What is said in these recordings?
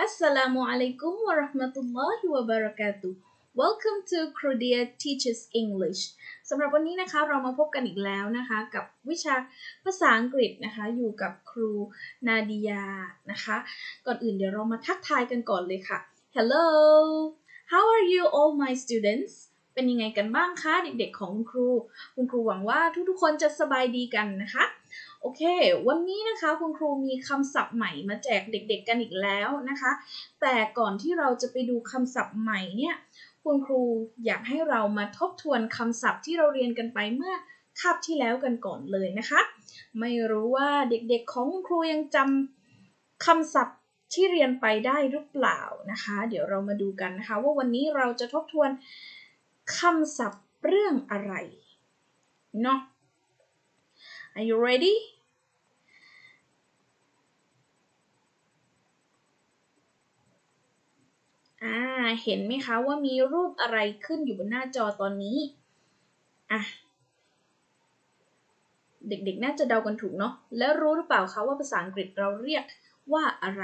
Assalamu alaikum wa rahmatullahi wa barakatuh. Welcome to Crodia Teaches English สำหรับวันนี้นะคะเรามาพบกันอีกแล้วนะคะ กับวิชาภาษาอังกฤษนะคะ อยู่กับครูนาดิยานะคะ ก่อนอื่นเดี๋ยวเรามาทักทายกันก่อนเลยค่ะ Hello how are you all my students เป็นยังไงกันบ้างคะ เด็กๆของคุณครู คุณครูหวังว่าทุกๆคนจะสบายดีกันนะคะ โอเค วันนี้นะคะคุณครูมีคำศัพท์ใหม่มาแจกเด็กๆกันอีกแล้วนะคะ แต่ก่อนที่เราจะไปดูคำศัพท์ใหม่เนี่ย คุณครูอยากให้เรามาทบทวนคำศัพท์ที่เราเรียนกันไปเมื่อคาบที่แล้วกันก่อนเลยนะคะ ไม่รู้ว่าเด็กๆของคุณครูยังจำคำศัพท์ที่เรียนไปได้หรือเปล่านะคะ เดี๋ยวเรามาดูกันนะคะ ว่าวันนี้เราจะทบทวนคำศัพท์เรื่องอะไรเนาะ Are you ready? อ่า เห็นไหมคะว่ามีรูปอะไรขึ้นอยู่บนหน้าจอตอนนี้ อะ เด็กๆ น่าจะเดากันถูกเนาะ แล้วรู้หรือเปล่าคะว่าภาษาอังกฤษเราเรียกว่าอะไร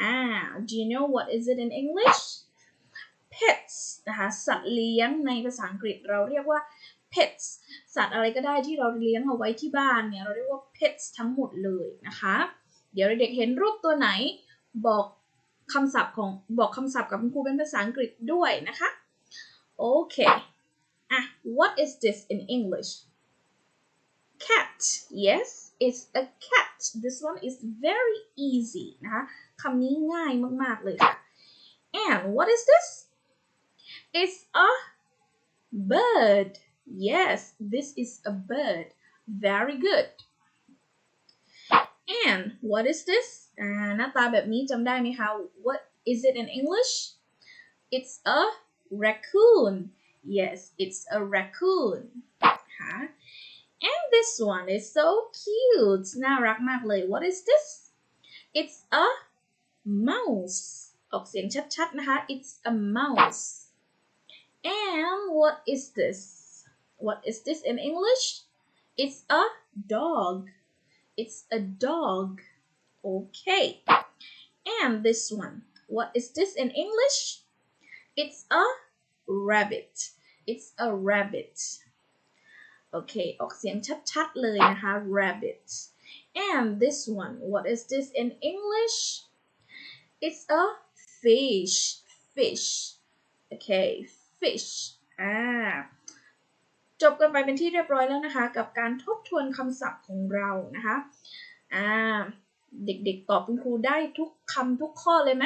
อ่า do you know what is it in English pets นะคะ สัตว์เลี้ยงในภาษาอังกฤษเราเรียกว่า pets สัตว์อะไรก็ได้ที่เราเลี้ยงเอาไว้ที่บ้านเนี่ย เราเรียกว่า pets ทั้งหมดเลยนะคะ เดี๋ยวเด็กๆ เห็นรูปตัวไหนบอก คำศัพท์ของบอกคำศัพท์กับคุณครูเป็นภาษาอังกฤษด้วยนะคะ โอเคอะ what is this in English cat yes it's a cat this one is very easy นะคะคำนี้ง่ายมาก ๆ เลยค่ะ and what is this it's a bird yes this is a bird very good and what is this หน้าตาแบบนี้จำได้ไหมคะ what is it in English it's a raccoon yes it's a raccoon ค่ะ and this one is so cute น่ารักมากเลย what is this it's a mouse ออกเสียงชัดๆนะคะ it's a mouse and what is this what is this in English it's a dog it's a dog okay and this one what is this in English it's a rabbit it's a rabbit โอเค ออกเสียงชัดๆเลยนะคะ rabbit and this one what is this in English it's a fish fish okay fish อ่า จบกันไปเป็นที่เรียบร้อยแล้วนะคะ กับการทบทวนคำศัพท์ของเรานะคะ อ่า เด็กๆตอบคุณครูได้ทุกคำทุกข้อเลยไหม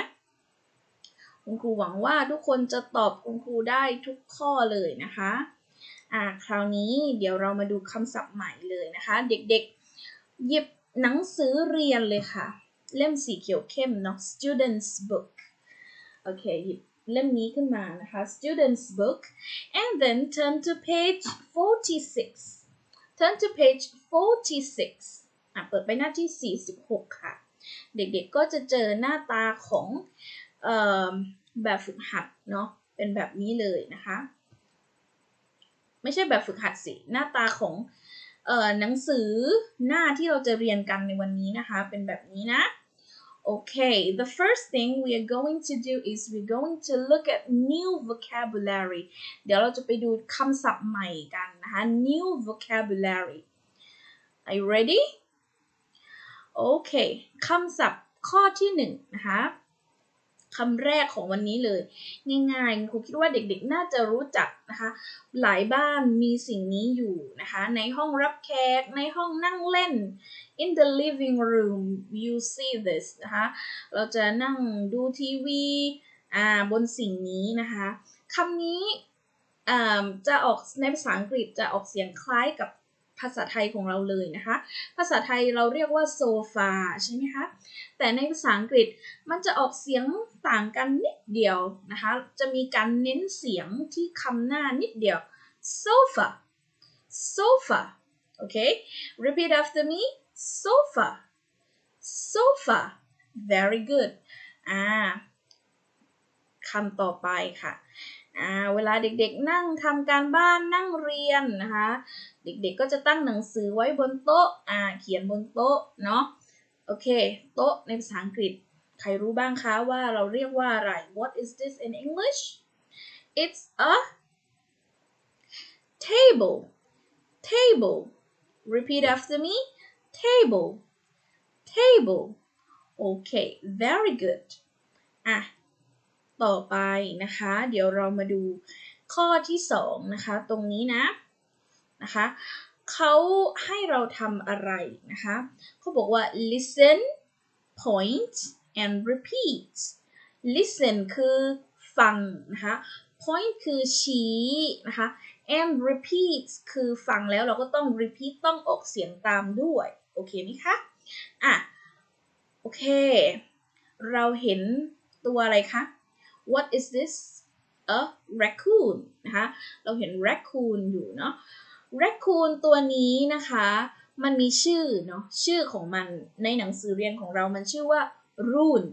คุณครูหวังว่าทุกคนจะตอบคุณครูได้ทุกข้อเลยนะคะอ่าคราวนี้เดี๋ยวเรามาดูคำศัพท์ใหม่เลยนะคะ เด็กๆ หยิบหนังสือเรียนเลยค่ะ เล่มสีเขียวเข้มเนาะ students book โอเคหยิบเล่มนี้ขึ้นมานะคะ students book and then turn to page 46 turn to page 46 อะเปิดไปหน้าที่ 46 ค่ะ เด็กๆก็จะเจอหน้าตาของเอ่อแบบฝึกหัดเนาะเป็นแบบนี้เลยนะคะ ไม่ใช่แบบฝึกหัดสิ หน้าตาของเอ่อหนังสือหน้าที่เราจะเรียนกันในวันนี้นะคะ เป็นแบบนี้นะ Okay, the first thing we are going to do is we're going to look at new vocabulary เดี๋ยวเราจะไปดูคำศัพท์ใหม่กันนะคะ new vocabulary Are you ready? Okay คำศัพท์ข้อที่หนึ่งนะคะคำแรกของวันนี้เลย ง่ายๆครูคิดว่าเด็กๆ น่าจะรู้จักนะคะ หลายบ้านมีสิ่งนี้อยู่นะคะ ในห้องรับแขกในห้องนั่งเล่น in the living room you see this นะคะ เราจะนั่งดูทีวีอ่าบนสิ่งนี้นะคะคำนี้อ่าจะออกในภาษาอังกฤษจะออกเสียงคล้ายกับ ภาษาไทยของเราเลยนะคะ ภาษาไทยเราเรียกว่าโซฟาใช่ไหมคะ แต่ในภาษาอังกฤษมันจะออกเสียงต่างกันนิดเดียวนะคะ จะมีการเน้นเสียงที่คำหน้านิดเดียว sofa sofa okay repeat after me sofa sofa very good อ่าคำต่อไปค่ะ อ่าเวลาเด็กๆนั่งทำการบ้านนั่งเรียนนะคะ เด็กๆก็จะตั้งหนังสือไว้บนโต๊ะอ่าเขียนบนโต๊ะเนาะโอเค โต๊ะในภาษาอังกฤษ ใครรู้บ้างคะว่าเราเรียกว่าอะไร What is this in English It's a table table repeat after me table table okay very good อะ ต่อไปนะคะ เดี๋ยวเรามาดูข้อที่สองนะคะ ตรงนี้นะนะคะเขาให้เราทำอะไรนะคะเขาบอกว่า listen point and repeat listen คือฟังนะคะ point คือชี้นะคะ and repeat คือฟังแล้วเราก็ต้อง repeat ต้องออกเสียงตามด้วย โอเคไหมคะ อะ โอเค เราเห็นตัวอะไรคะ What is this a raccoon นะคะเราเห็น raccoon อยู่เนาะ raccoon ตัวนี้นะคะ มันมีชื่อเนาะชื่อของมันในหนังสือเรียนของเรามันชื่อว่า rune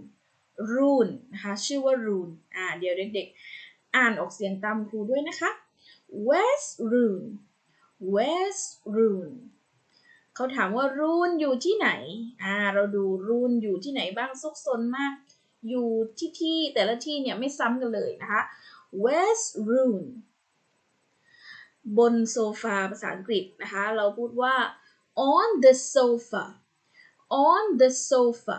rune นะคะชื่อว่า rune อ่าเดี๋ยวเด็กๆ อ่านออกเสียงตามครูด้วยนะคะ where's rune where's rune เขาถามว่า rune อยู่ที่ไหน อ่า เราดู rune อยู่ที่ไหนบ้างซุกซนมาก อยู่ที่ที่แต่ละที่เนี่ยไม่ซ้ำกันเลยนะคะ where's rune บนโซฟาภาษาอังกฤษนะคะ เราพูดว่า on the sofa on the sofa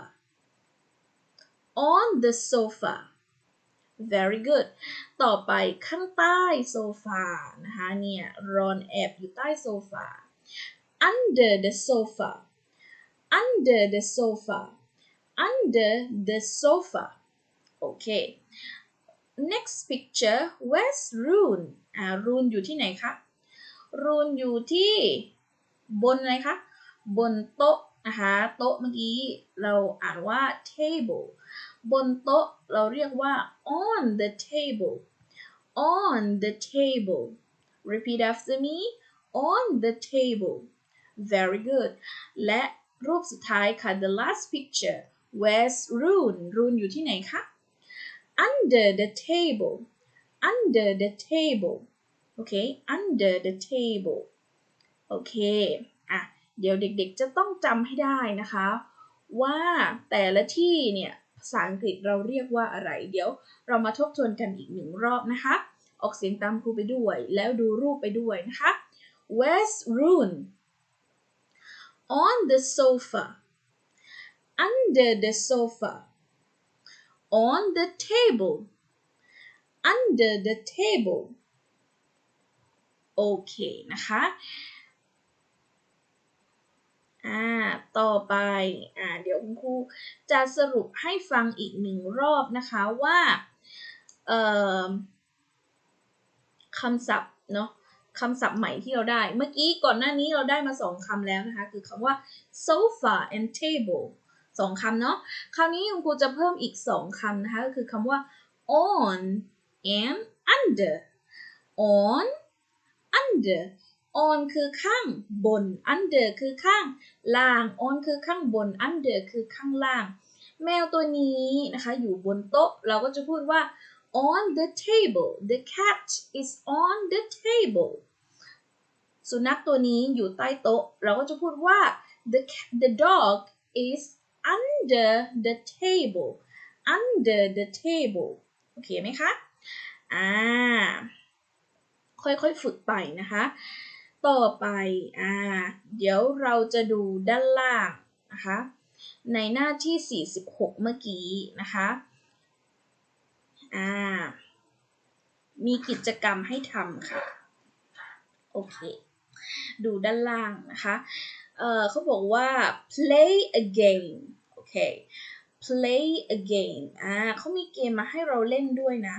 on the sofa very good ต่อไปข้างใต้โซฟานะคะเนี่ยรอนแอบอยู่ใต้โซฟา under the sofa under the sofa under the sofa okay next picture where's Rune อ่า Rune อยู่ที่ไหนคะ Rune อยู่ที่บนอะไรคะ บนโต๊ะนะคะ โต๊ะเมื่อกี้เราอ่านว่า table บนโต๊ะเราเรียกว่า on the table on the table repeat after me on the table very good และรูปสุดท้ายค่ะ the last picture where's Rune Rune อยู่ที่ไหนคะ under the table under the table โอเค under the table โอเคอะเดี๋ยวเด็กๆจะต้องจำให้ได้นะคะ ว่าแต่ละที่เนี่ยภาษาอังกฤษเราเรียกว่าอะไร เดี๋ยวเรามาทบทวนกันอีกหนึ่งรอบนะคะ ออกเสียงตามครูไปด้วย แล้วดูรูปไปด้วยนะคะ Where's Rune on the sofa under the sofa on the table under the table โอเคนะคะ อ่า ต่อไป อ่า เดี๋ยวคุณครูจะสรุปให้ฟังอีกหนึ่งรอบนะคะว่า เอ่อคำศัพท์เนาะคำศัพท์ใหม่ที่เราได้ เมื่อกี้ก่อนหน้านี้เราได้มาสองคำแล้วนะคะ คือคำว่า sofa and table สองคำเนาะคราวนี้คุณครูจะเพิ่มอีกสองคำนะคะ ก็คือคำว่า on and under on under on คือข้างบน under คือข้างล่าง on คือข้างบน under คือข้างล่าง แมวตัวนี้นะคะ อยู่บนโต๊ะ เราก็จะพูดว่า on the table the cat is on the table สุนัขตัวนี้อยู่ใต้โต๊ะ เราก็จะพูดว่า the the dog is under the table under the table โอเคไหมคะ อ่า ค่อยๆฝึกไปนะคะ ต่อไป อ่า เดี๋ยวเราจะดูด้านล่างนะคะ ในหน้าที่ 46 เมื่อกี้นะคะ อ่า มีกิจกรรมให้ทำค่ะ โอเค ดูด้านล่างนะคะ เอ่อเขาบอกว่า play a game โอเค play a game อ่าเขามีเกมมาให้เราเล่นด้วยนะ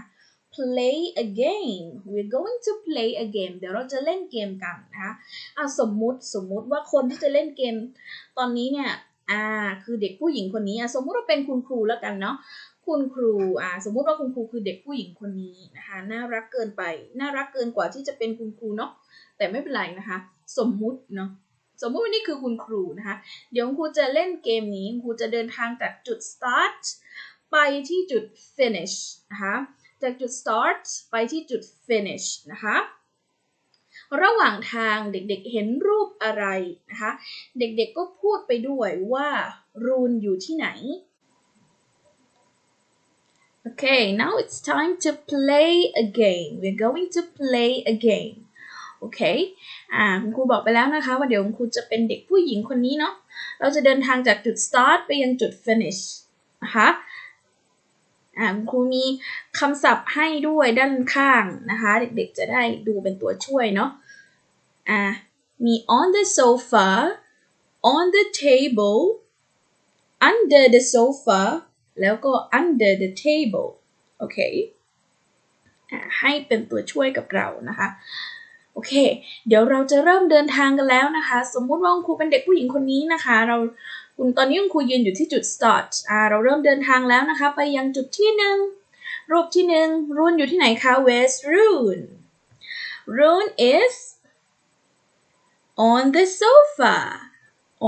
play a game we're going to play a game เดี๋ยวเราจะเล่นเกมกันนะคะอะสมมุติสมมุติว่าคนที่จะเล่นเกมตอนนี้เนี่ยอ่าคือเด็กผู้หญิงคนนี้อะสมมุติว่าเป็นคุณครูแล้วกันเนาะคุณครูอ่าสมมุติว่าคุณครูคือเด็กผู้หญิงคนนี้นะคะน่ารักเกินไป น่ารักเกินกว่าที่จะเป็นคุณครูเนาะแต่ไม่เป็นไรนะคะ สมมุติเนาะ สมมุติว่านี่คือคุณครูนะคะ เดี๋ยวคุณครูจะเล่นเกมนี้คุณครูจะเดินทางจากจุด start ไปที่จุด finish นะคะ จากจุด start ไปที่จุด finish นะคะ ระหว่างทางเด็กๆเห็นรูปอะไรนะคะ เด็กๆก็พูดไปด้วยว่ารูนอยู่ที่ไหน Okay, now it's time to play a game. We're going to play a game. โอเคอ่าคุณครูบอกไปแล้วนะคะ ว่าเดี๋ยวคุณครูจะเป็นเด็กผู้หญิงคนนี้เนาะเราจะเดินทางจากจุด start ไปยังจุด finish นะคะอ่าคุณครูมีคำศัพท์ให้ด้วยด้านข้างนะคะ เด็กๆจะได้ดูเป็นตัวช่วยเนาะอ่ามี on the sofa on the table under the sofa แล้วก็ under the table โอเคอ่าให้เป็นตัวช่วยกับเรานะคะ โอเค เดี๋ยวเราจะเริ่มเดินทางกันแล้วนะคะ สมมุติว่าคุณครูเป็นเด็กผู้หญิงคนนี้นะคะ เราคุณตอนนี้คุณครูยืนอยู่ที่จุด start อ่าเราเริ่มเดินทางแล้วนะคะ ไปยังจุดที่หนึ่งรูปที่หนึ่งรุนอยู่ที่ไหนคะ Where's Rune Rune is on the sofa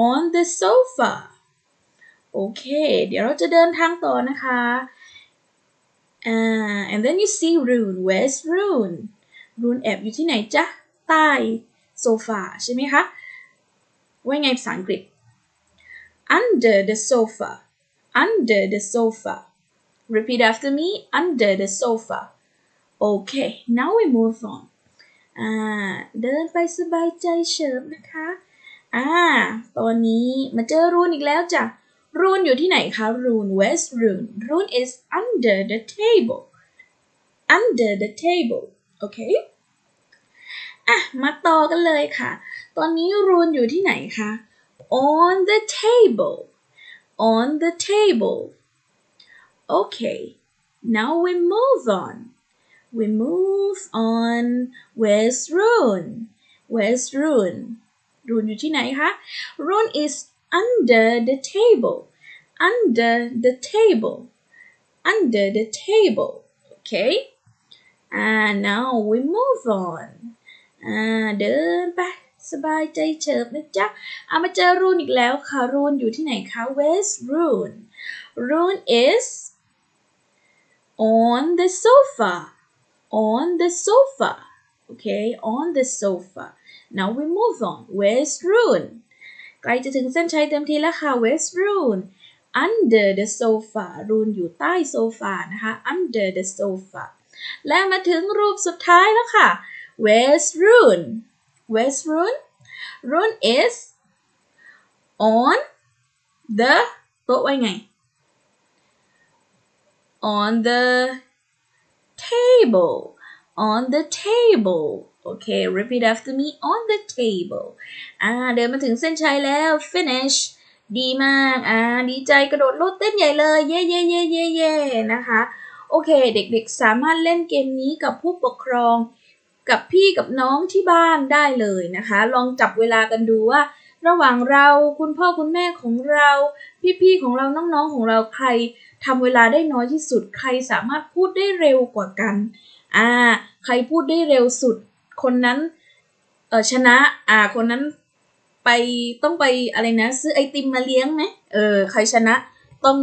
on the sofa โอเค เดี๋ยวเราจะเดินทางต่อนะคะอ่า and then you see Rune where's Rune Rune แอบอยู่ที่ไหนจ๊ะ ใต้โซฟาใช่ไหมคะ ว่าไงภาษาอังกฤษ under the sofa under the sofa repeat after me under the sofa okay now we move on อ่าเดินไปสบายใจเฉิบนะคะอ่าตอนนี้มาเจอรูนอีกแล้วจ้ะรูนอยู่ที่ไหนคะรูน where's Rune Rune is under the table under the table โอเค อ่ะ มาต่อกันเลยค่ะ ตอนนี้รูนอยู่ที่ไหนคะ on the table on the table okay now we move on we move on where's Rune where's Rune Rune อยู่ที่ไหนคะ Rune is under the table under the table under the table okay And now we move on อ่า เดินไป สบายใจเฉิบนะจ๊ะเอามาเจอรูนอีกแล้วค่ะ รูนอยู่ที่ไหนคะ Where's Rune Rune is on the sofa on the sofa okay on the sofa now we move on Where's Rune ใกล้จะถึงเส้นชัยเต็มทีแล้วค่ะ Where's Rune under the sofa รูนอยู่ใต้โซฟานะคะ under the sofa และมาถึงรูปสุดท้ายแล้วค่ะ Where's Rune Where's Rune Rune is on the โต๊ะไว้ไง on the table on the table okay repeat after me on the table อ่า เดินมาถึงเส้นชัยแล้ว finish ดีมาก อ่า ดีใจกระโดดโลดเต้นใหญ่เลย เย่เย่เย่เย่เย่นะคะ โอเค เด็กๆ สามารถเล่นเกมนี้กับผู้ปกครอง กับพี่กับน้องที่บ้านได้เลยนะคะ ลองจับเวลากันดูว่า ระหว่างเราคุณพ่อคุณแม่ของเรา พี่ๆของเราน้องๆของเราใครทำเวลาได้น้อยที่สุดใครสามารถพูดได้เร็วกว่ากันอ่าใครพูดได้เร็วสุด คนนั้นเออชนะอ่าคนนั้นไปต้องไปอะไรนะ ซื้อไอติมมาเลี้ยงไหมเออใครชนะต้อง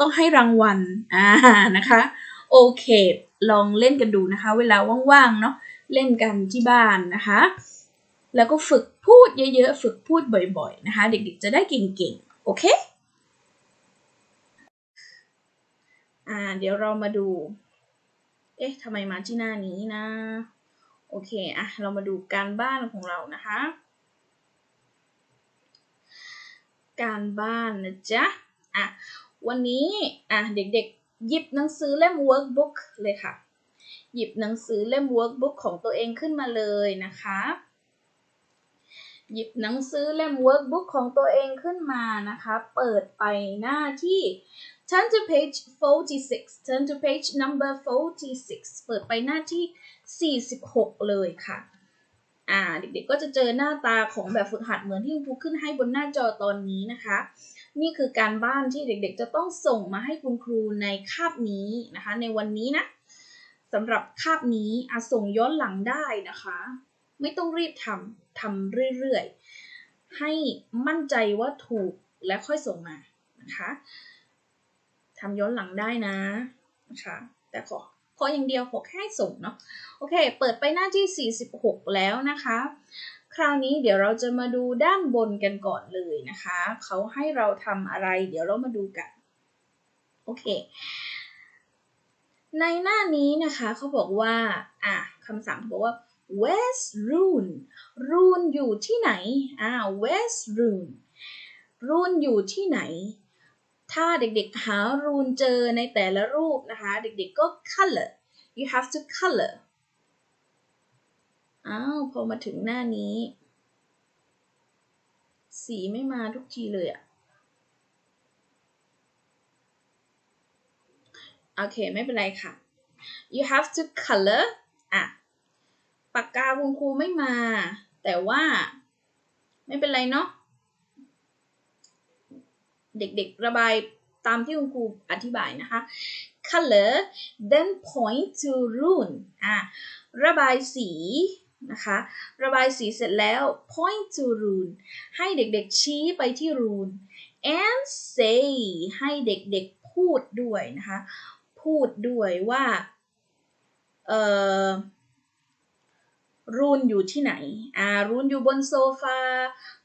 ต้องให้รางวัลอ่านะคะโอเค ลองเล่นกันดูนะคะ เวลาว่างๆเนาะเล่นกันที่บ้านนะคะ แล้วก็ฝึกพูดเยอะๆ ฝึกพูดบ่อยๆนะคะ เด็กๆจะได้เก่งๆ โอเคอ่าเดี๋ยวเรามาดู เอ๊ะทำไมมาที่หน้านี้นะ โอเคอะเรามาดูการบ้านของเรานะคะ การบ้านนะจ๊ะอะ วันนี้อะเด็กๆ หยิบหนังสือเล่ม workbook เลยค่ะ หยิบหนังสือเล่ม workbook ของตัวเองขึ้นมาเลยนะคะ หยิบหนังสือเล่ม workbook ของตัวเองขึ้นมานะคะ เปิดไปหน้าที่ turn to page 46 turn to page number 46 เปิดไปหน้าที่ 46 เลยค่ะอ่าเด็กๆก็จะเจอหน้าตาของแบบฝึกหัดเหมือนที่ครูขึ้นให้บนหน้าจอตอนนี้นะคะ นี่คือการบ้านที่เด็กๆ จะต้องส่งมาให้คุณครูในคาบนี้นะคะ ในวันนี้นะสำหรับคาบนี้อาส่งย้อนหลังได้นะคะ ไม่ต้องรีบทำทำเรื่อยๆ ให้มั่นใจว่าถูกและค่อยส่งมานะคะทำย้อนหลังได้นะนะคะแต่ขอขออย่างเดียวขอแค่ส่งเนาะโอเค เปิดไปหน้าที่ 46 แล้วนะคะ คราวนี้เดี๋ยวเราจะมาดูด้านบนกันก่อนเลยนะคะ เขาให้เราทำอะไร เดี๋ยวเรามาดูกัน โอเค ในหน้านี้นะคะเขาบอกว่า อะคำสั่งบอกว่า where's Rune Rune อยู่ที่ไหน อ่า where's Rune Rune อยู่ที่ไหน ถ้าเด็กๆหา Run เจอในแต่ละรูปนะคะ เด็กๆก็ color you have to color อ้าว พอมาถึงหน้านี้ สีไม่มาทุกทีเลยอะโอเค ไม่เป็นไรค่ะ you have to color อะ ปากกาคุณครูไม่มา แต่ว่า ไม่เป็นไรเนาะ เด็กๆ ระบายตามที่คุณครูอธิบายนะคะ color then point to rune อะ ระบายสี นะคะ ระบายสีเสร็จแล้ว point to rune ให้เด็กๆชี้ไปที่ rune and say ให้เด็กๆพูดด้วยนะคะ พูดด้วยว่า เอ่อรูนอยู่ที่ไหน อ่า รูนอยู่บนโซฟา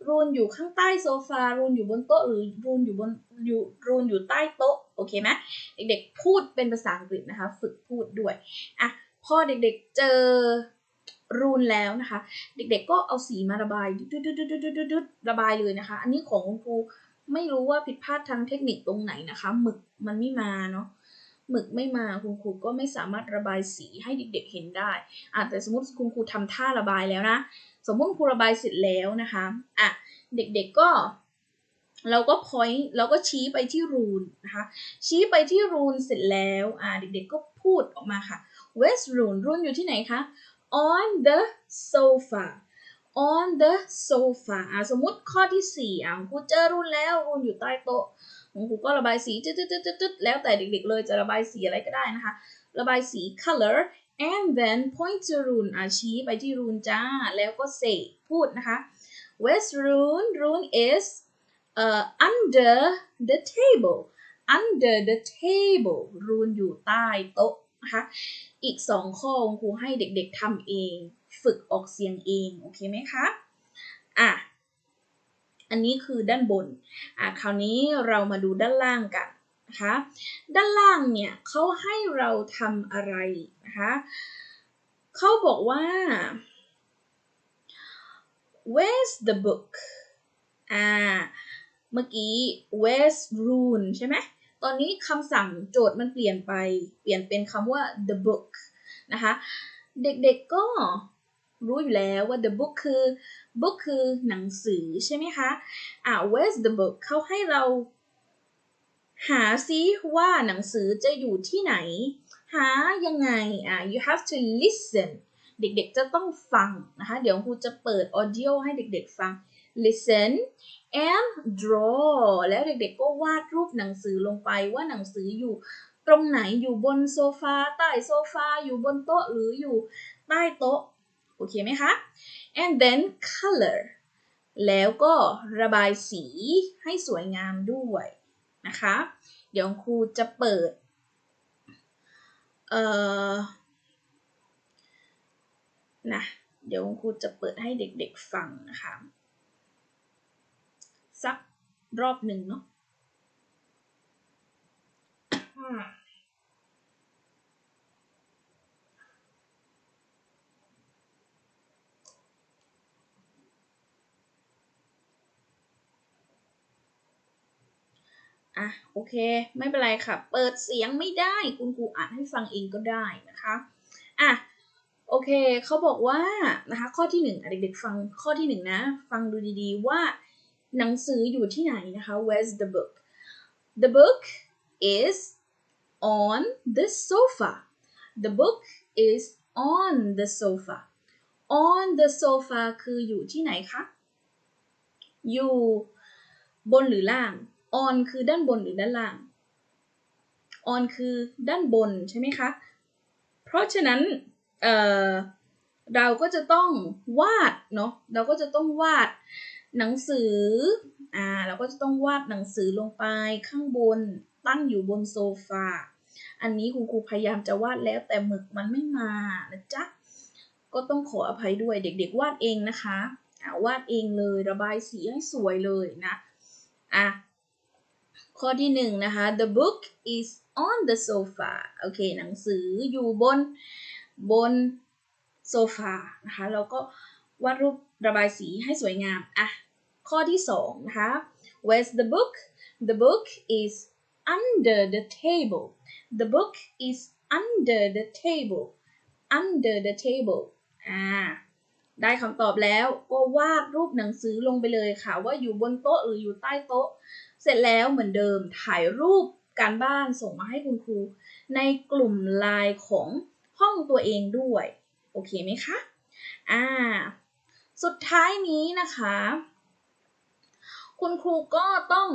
รูนอยู่ข้างใต้โซฟา รูนอยู่บนโต๊ะหรือรูนอยู่บนอยู่รูนอยู่ใต้โต๊ะ โอเคไหมเด็กๆพูดเป็นภาษาอังกฤษนะคะ ฝึกพูดด้วย อะ พอเด็กๆเจอ รูนแล้วนะคะ เด็กๆก็เอาสีมาระบายดุดๆๆๆๆระบายเลยนะคะ อันนี้ของคุณครูไม่รู้ว่าผิดพลาดทางเทคนิคตรงไหนนะคะ หมึกมันไม่มาเนาะหมึกไม่มาคุณครูก็ไม่สามารถระบายสีให้เด็กๆเห็นได้อะแต่สมมติคุณครูทำท่าระบายแล้วนะ สมมติครูระบายเสร็จแล้วนะคะอะเด็กๆก็เราก็ point เราก็ชี้ไปที่รูนนะคะ ชี้ไปที่รูนเสร็จแล้วอะเด็กๆก็พูดออกมาค่ะ West Rune รูนอยู่ที่ไหนคะ on the sofa on the sofa อะสมมติข้อที่สี่อะครูเจอรูนแล้วรูนอยู่ใต้โต๊ะคุณครูก็ระบายสีจุดๆๆๆแล้วแต่เด็กๆเลยจะระบายสีอะไรก็ได้นะคะ ระบายสี color and then point to rune อะชี้ไปที่รูนจ้า แล้วก็ say พูดนะคะ where's rune rune is uh, under the table under the table รูนอยู่ใต้โต๊ะ นะคะ อีกสองข้อคุณครูให้เด็กๆทำเอง ฝึกออกเสียงเองโอเคไหมคะอะอันนี้คือด้านบนอะคราวนี้เรามาดูด้านล่างกันนะคะด้านล่างเนี่ยเขาให้เราทำอะไรนะคะเขาบอกว่า where's the book อ่า เมื่อกี้ where's rune ใช่ไหม ตอนนี้คำสั่งโจทย์มันเปลี่ยนไป เปลี่ยนเป็นคำว่า the book นะคะ เด็กๆก็รู้อยู่แล้วว่า the book คือ book คือหนังสือใช่ไหมคะ อ่า where's the book เขาให้เราหาซิว่าหนังสือจะอยู่ที่ไหน หายังไง อ่า you have to listen เด็กๆจะต้องฟังนะคะ เดี๋ยวครูจะเปิด audio ให้เด็กๆฟัง listen and draw แล้วเด็กๆก็วาดรูปหนังสือลงไปว่าหนังสืออยู่ตรงไหนอยู่บนโซฟาใต้โซฟาอยู่บนโต๊ะหรืออยู่ใต้โต๊ะโอเคไหมคะ and then color แล้วก็ระบายสีให้สวยงามด้วยนะคะ เดี๋ยวครูจะเปิดเอ่อนะเดี๋ยวครูจะเปิดให้เด็กๆฟังนะคะ สักรอบหนึ่งเนาะอะโอเค ไม่เป็นไรค่ะ เปิดเสียงไม่ได้ คุณครูอ่านให้ฟังเองก็ได้นะคะอะโอเคเขาบอกว่านะคะข้อที่หนึ่งเด็กๆฟังข้อที่หนึ่งนะ ฟังดูดีๆว่า หนังสืออยู่ที่ไหนนะคะ where's the book the book is on the sofa the book is on the sofa on the sofa คืออยู่ที่ไหนคะ อยู่บนหรือล่าง on คือด้านบนหรือด้านล่าง on คือด้านบนใช่ไหมคะ เพราะฉะนั้นเเราก็จะต้องวาดเนาะ เราก็จะต้องวาด หนังสือ อ่า เราก็จะต้องวาดหนังสือลงไปข้างบน ตั้งอยู่บนโซฟา อันนี้คุณครูพยายามจะวาดแล้วแต่หมึกมันไม่มานะจ๊ะ ก็ต้องขออภัยด้วยเด็กๆ วาดเองนะคะ อ่าวาดเองเลยระบายสีให้สวยเลยนะ อะ ข้อที่หนึ่งนะคะ the book is on the sofa โอเค หนังสืออยู่บนบนโซฟา นะคะแล้วก็วาดรูป ระบายสีให้สวยงามอะข้อที่สองนะคะ where's the book the book is under the table the book is under the table under the table อ่าได้คำตอบแล้วก็วาดรูปหนังสือลงไปเลยค่ะ ว่าอยู่บนโต๊ะหรืออยู่ใต้โต๊ะ เสร็จแล้วเหมือนเดิมถ่ายรูปการบ้านส่งมาให้คุณครู ในกลุ่มไลน์ของห้องตัวเองด้วย โอเคไหมคะ อ่า สุดท้ายนี้นะคะ คุณครูก็ต้อง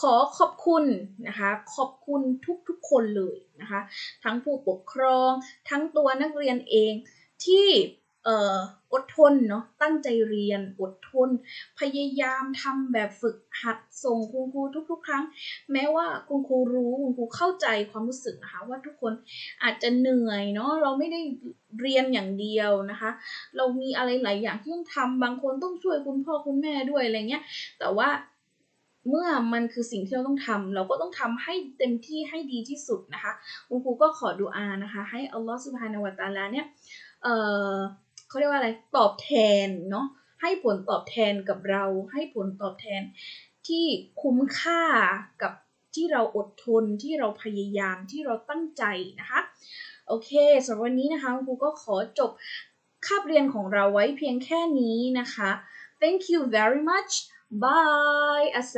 ขอขอบคุณนะคะ ขอบคุณทุกๆคนเลยนะคะ ทั้งผู้ปกครอง ทั้งตัวนักเรียนเองที่ เอ่ออดทนเนาะตั้งใจเรียนอดทน พยายามทำแบบฝึกหัดส่งคุณครูทุก ๆ ครั้ง แม้ว่าคุณครูรู้คุณครูเข้าใจความรู้สึกนะคะว่าทุกคนอาจจะเหนื่อยเนาะเราไม่ได้เรียนอย่างเดียวนะคะ เรามีอะไรหลายอย่างที่ต้องทำบางคนต้องช่วยคุณพ่อคุณแม่ด้วยอะไรเงี้ยแต่ว่าเมื่อมันคือสิ่งที่เราต้องทำเราก็ต้องทำให้เต็มที่ให้ดีที่สุดนะคะคุณครูก็ขอดูอานะคะ ให้อัลลอฮฺสุบฮานาวะตาลาเนี่ยเอ่อ เขาเรียกว่าอะไรตอบแทนเนาะให้ผลตอบแทนกับเรา ให้ผลตอบแทนที่คุ้มค่ากับที่เราอดทนที่เราพยายามที่เราตั้งใจนะคะโอเคสำหรับวันนี้นะคะครูก็ขอจบคาบเรียนของเราไว้เพียงแค่นี้นะคะ thank you very much bye อัสส